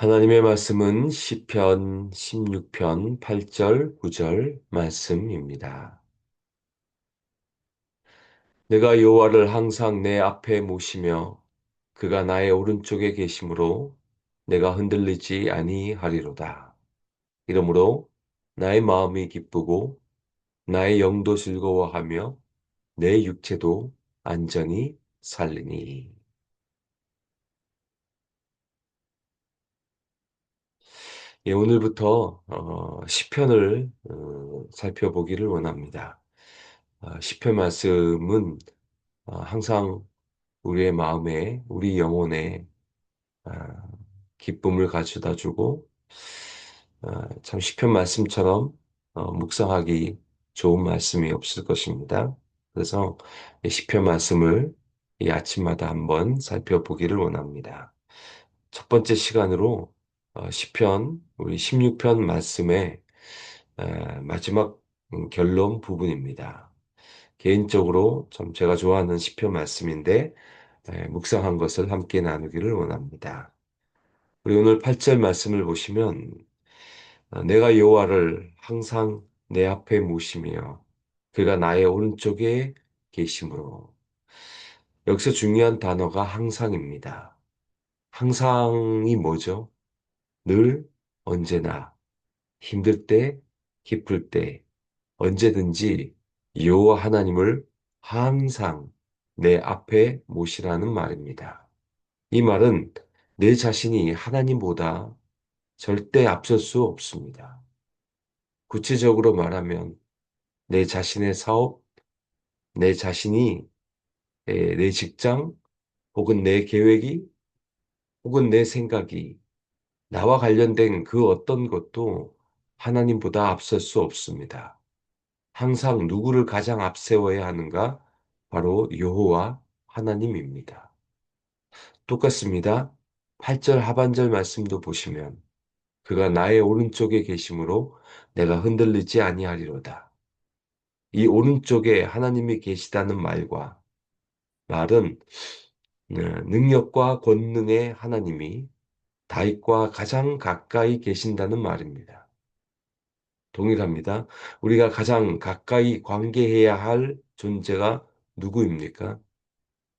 하나님의 말씀은 시편 16편 8절 9절 말씀입니다. 내가 여호와를 항상 내 앞에 모시며 그가 나의 오른쪽에 계심으로 내가 흔들리지 아니하리로다. 이러므로 나의 마음이 기쁘고 나의 영도 즐거워하며 내 육체도 안전히 살리니. 예, 오늘부터 어, 시편을 어, 살펴보기를 원합니다. 어, 시편 말씀은 어, 항상 우리의 마음에, 우리 영혼에 아, 기쁨을 가져다 주고 아, 참 시편 말씀처럼 어, 묵상하기 좋은 말씀이 없을 것입니다. 그래서 이 시편 말씀을 이 아침마다 한번 살펴보기를 원합니다. 첫 번째 시간으로 어, 시편 우리 16편 말씀의 에, 마지막 음, 결론 부분입니다. 개인적으로 참 제가 좋아하는 시편 말씀인데 에, 묵상한 것을 함께 나누기를 원합니다. 우리 오늘 8절 말씀을 보시면 어, 내가 여호와를 항상 내 앞에 모시며 그가 나의 오른쪽에 계심으로 여기서 중요한 단어가 항상입니다. 항상이 뭐죠? 늘 언제나 힘들 때, 기쁠 때, 언제든지 여호와 하나님을 항상 내 앞에 모시라는 말입니다. 이 말은 내 자신이 하나님보다 절대 앞설 수 없습니다. 구체적으로 말하면 내 자신의 사업, 내 자신이 에, 내 직장, 혹은 내 계획이, 혹은 내 생각이 나와 관련된 그 어떤 것도 하나님보다 앞설 수 없습니다. 항상 누구를 가장 앞세워야 하는가? 바로 여호와 하나님입니다. 똑같습니다. 8절 하반절 말씀도 보시면 그가 나의 오른쪽에 계심으로 내가 흔들리지 아니하리로다. 이 오른쪽에 하나님이 계시다는 말과 말은 어, 능력과 권능의 하나님이 다윗과 가장 가까이 계신다는 말입니다. 동일합니다. 우리가 가장 가까이 관계해야 할 존재가 누구입니까?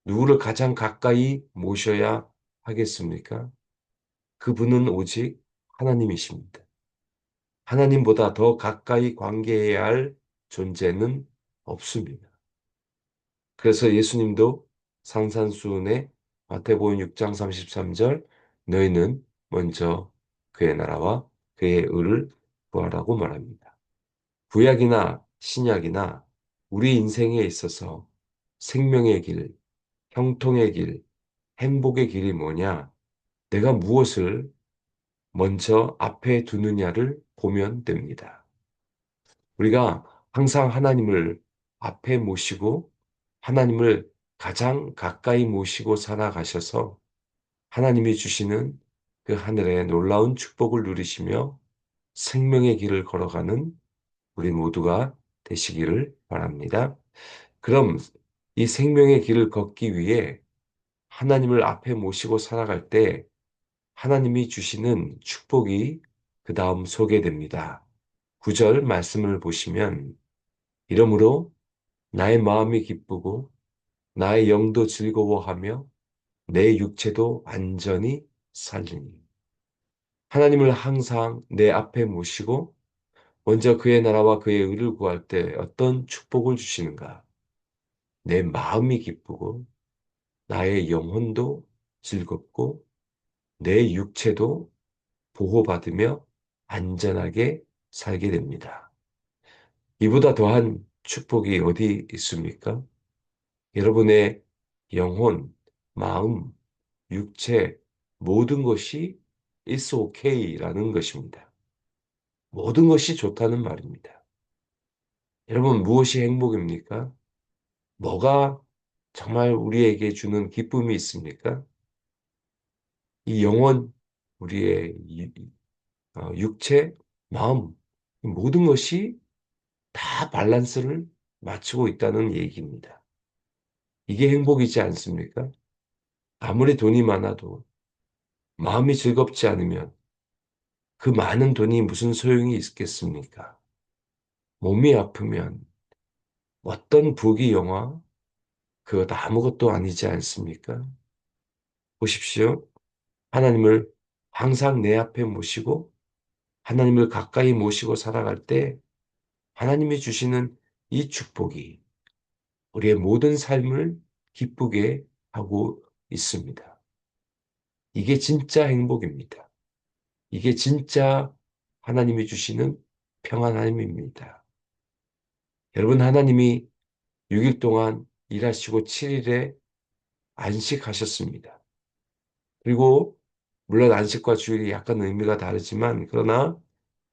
누구를 가장 가까이 모셔야 하겠습니까? 그분은 오직 하나님이십니다. 하나님보다 더 가까이 관계해야 할 존재는 없습니다. 그래서 예수님도 상산수훈의 마태복음 6장 33절 너희는 먼저 그의 나라와 그의 의를 구하라고 말합니다. 구약이나 신약이나 우리 인생에 있어서 생명의 길, 형통의 길, 행복의 길이 뭐냐? 내가 무엇을 먼저 앞에 두느냐를 보면 됩니다. 우리가 항상 하나님을 앞에 모시고 하나님을 가장 가까이 모시고 살아가셔서 하나님이 주시는 그 하늘의 놀라운 축복을 누리시며 생명의 길을 걸어가는 우리 모두가 되시기를 바랍니다. 그럼 이 생명의 길을 걷기 위해 하나님을 앞에 모시고 살아갈 때 하나님이 주시는 축복이 그 다음 소개됩니다. 9절 말씀을 보시면 이러므로 나의 마음이 기쁘고 나의 영도 즐거워하며 내 육체도 안전히 살리니 하나님을 항상 내 앞에 모시고 먼저 그의 나라와 그의 의를 구할 때 어떤 축복을 주시는가? 내 마음이 기쁘고 나의 영혼도 즐겁고 내 육체도 보호받으며 안전하게 살게 됩니다. 이보다 더한 축복이 어디 있습니까? 여러분의 영혼, 마음, 육체, 모든 것이 it's okay라는 것입니다. 모든 것이 좋다는 말입니다. 여러분, 무엇이 행복입니까? 뭐가 정말 우리에게 주는 기쁨이 있습니까? 이 영혼, 우리의 어, 육체, 마음, 모든 것이 다 밸런스를 맞추고 있다는 얘기입니다. 이게 행복이지 않습니까? 아무리 돈이 많아도 마음이 즐겁지 않으면 그 많은 돈이 무슨 소용이 있겠습니까? 몸이 아프면 어떤 부귀 영화 그것 아무것도 아니지 않습니까? 보십시오. 하나님을 항상 내 앞에 모시고 하나님을 가까이 모시고 살아갈 때 하나님이 주시는 이 축복이 우리의 모든 삶을 기쁘게 하고 있습니다. 이게 진짜 행복입니다. 이게 진짜 하나님이 주시는 평안함입니다. 여러분, 하나님이 6일 동안 일하시고 7일에 안식하셨습니다. 그리고 물론 안식과 주일이 약간 의미가 다르지만 그러나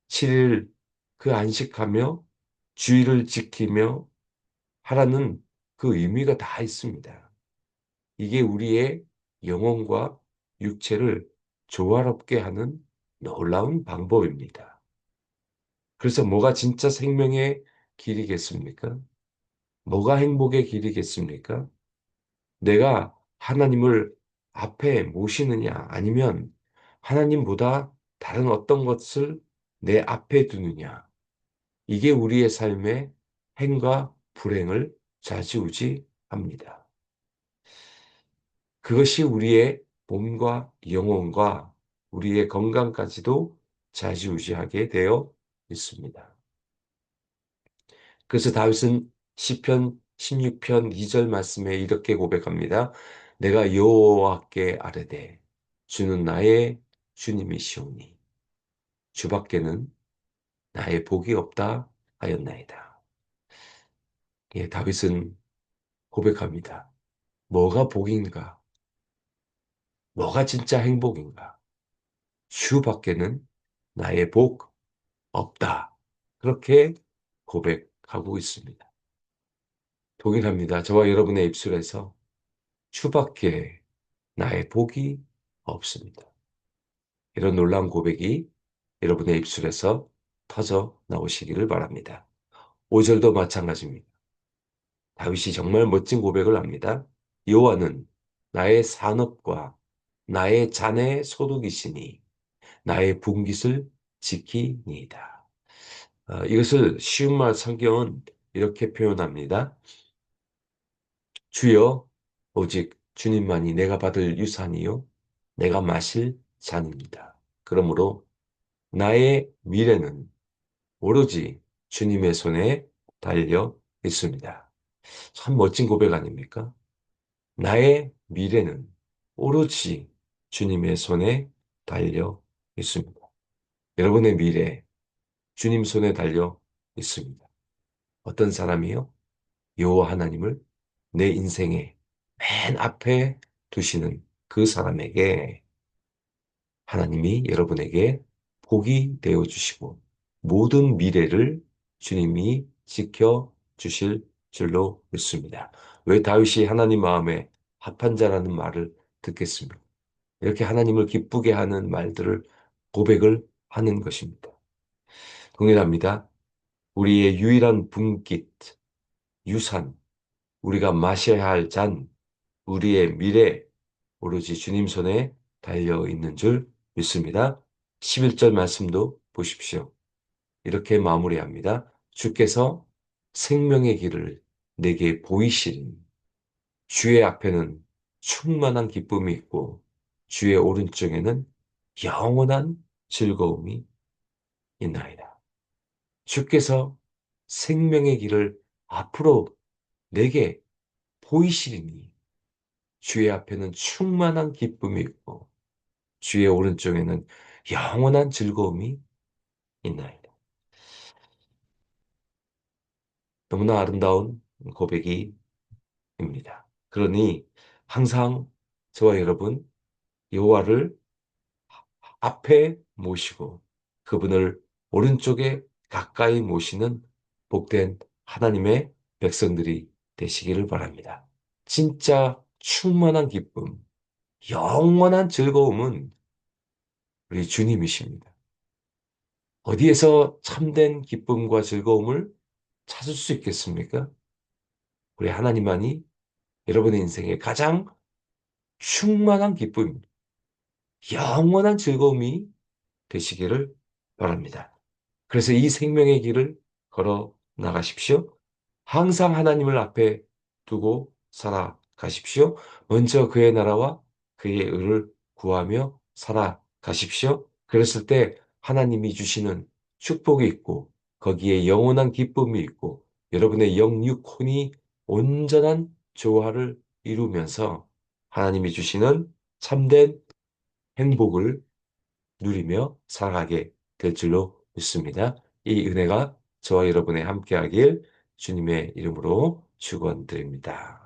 7일 그 안식하며 주일을 지키며 하라는 그 의미가 다 있습니다. 이게 우리의 영혼과 육체를 조화롭게 하는 놀라운 방법입니다. 그래서 뭐가 진짜 생명의 길이겠습니까? 뭐가 행복의 길이겠습니까? 내가 하나님을 앞에 모시느냐 아니면 하나님보다 다른 어떤 것을 내 앞에 두느냐. 이게 우리의 삶의 행과 불행을 좌지우지합니다. 그것이 우리의 몸과 영혼과 우리의 건강까지도 좌지우지하게 되어 있습니다. 그래서 다윗은 시편 16편 2절 말씀에 이렇게 고백합니다. 내가 여호와께 아뢰되 주는 나의 주님이시오니 주 밖에는 나의 복이 없다 하였나이다. 예, 다윗은 고백합니다. 뭐가 복인가? 뭐가 진짜 행복인가? 주 밖에는 나의 복 없다. 그렇게 고백하고 있습니다. 동일합니다. 저와 여러분의 입술에서 주밖에 나의 복이 없습니다. 이런 놀라운 고백이 여러분의 입술에서 터져 나오시기를 바랍니다. 5절도 마찬가지입니다. 다윗이 정말 멋진 고백을 합니다. 여호와는 나의 산업과 나의 잔의 소득이시니 나의 분깃을 지키니이다. 어, 이것을 쉬운 말 성경은 이렇게 표현합니다. 주여 오직 주님만이 내가 받을 유산이요 내가 마실 잔입니다. 그러므로 나의 미래는 오로지 주님의 손에 달려 있습니다. 참 멋진 고백 아닙니까? 나의 미래는 오로지 주님의 손에 달려 있습니다. 여러분의 미래, 주님 손에 달려 있습니다. 어떤 사람이요? 여호와 하나님을 내 인생의 맨 앞에 두시는 그 사람에게 하나님이 여러분에게 복이 되어 주시고 모든 미래를 주님이 지켜 주실 줄로 믿습니다. 왜 다윗이 하나님 마음에 합한 자라는 말을 듣겠습니까? 이렇게 하나님을 기쁘게 하는 말들을 고백을 하는 것입니다. 동일합니다. 우리의 유일한 분깃, 유산, 우리가 마셔야 할 잔, 우리의 미래, 오로지 주님 손에 달려 있는 줄 믿습니다. 11절 말씀도 보십시오. 이렇게 마무리합니다. 주께서 생명의 길을 내게 보이시니 주의 앞에는 충만한 기쁨이 있고 주의 오른쪽에는 영원한 즐거움이 있나이다. 주께서 생명의 길을 앞으로 내게 보이시리니 주의 앞에는 충만한 기쁨이 있고 주의 오른쪽에는 영원한 즐거움이 있나이다. 너무나 아름다운 고백이입니다. 그러니 항상 저와 여러분 여호와를 앞에 모시고 그분을 오른쪽에 가까이 모시는 복된 하나님의 백성들이 되시기를 바랍니다. 진짜 충만한 기쁨, 영원한 즐거움은 우리 주님이십니다. 어디에서 참된 기쁨과 즐거움을 찾을 수 있겠습니까? 우리 하나님만이 여러분의 인생에 가장 충만한 기쁨입니다. 영원한 즐거움이 되시기를 바랍니다. 그래서 이 생명의 길을 걸어 나가십시오. 항상 하나님을 앞에 두고 살아가십시오. 먼저 그의 나라와 그의 의를 구하며 살아가십시오. 그랬을 때 하나님이 주시는 축복이 있고 거기에 영원한 기쁨이 있고 여러분의 영육혼이 온전한 조화를 이루면서 하나님이 주시는 참된 행복을 누리며 살아가게 될 줄로 믿습니다. 이 은혜가 저와 여러분의 함께하길 주님의 이름으로 축원드립니다.